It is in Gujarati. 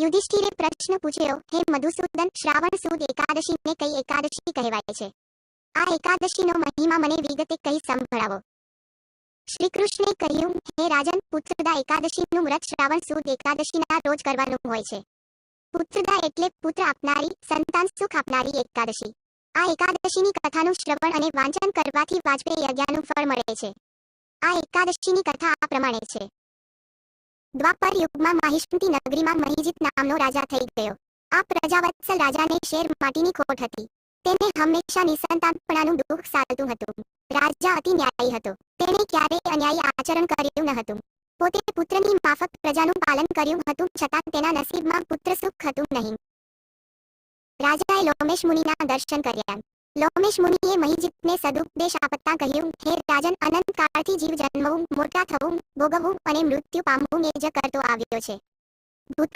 યુધિષ્ઠિરે પ્રશ્ન પૂછ્યો, હે મધુસૂદન, શ્રાવણ સુદ એકાદશીને કઈ એકાદશી કહેવાય છે? આ એકાદશીનો મહિમા મને વિગતે કહી સંભળાવો શ્રી કહ્યું, હે રાજન, પુત્રદા એકાદશીનું વ્રત શ્રાવણ સુદ એકાદશીના રોજ કરવાનું હોય છે. પુત્રદા એટલે પુત્ર આપનારી, સંતાન સુખ આપનારી એકાદશી. આ એકાદશીની કથાનું શ્રવણ અને વાંચન કરવાથી વાજપેયી યજ્ઞનું ફળ મળે છે. આ એકાદશીની કથા આ પ્રમાણે છે. દ્વાપર યુગમાં માહિષ્મતી નગરીમાં મહિજીત નામનો રાજા થઈ ગયો. આ પ્રજાવત્સલ રાજાને શેર માટીની ખોટ હતી. તેને હંમેશા નિસંતાનપણાનું દુઃખ સાલતું હતું. રાજા અતિ ન્યાયી હતો. તેણે ક્યારેય અન્યાયી આચરણ કર્યું ન હતું. પોતે પુત્રની માફક પ્રજાનું પાલન કર્યું હતું છતાં તેના નસીબમાં પુત્ર સુખ હતું નહીં. રાજાએ લોમેશ મુનિના દર્શન કર્યા. લોમેશ મુનિએ મહિજીતને સદુપદેશ આપતા કહ્યું, હે રાજન, અનંત કાળથી જીવ જન્મવું, મોટા થવું, ભોગવવું અને મૃત્યુ પામવું એ જ કરતો આવ્યો છે.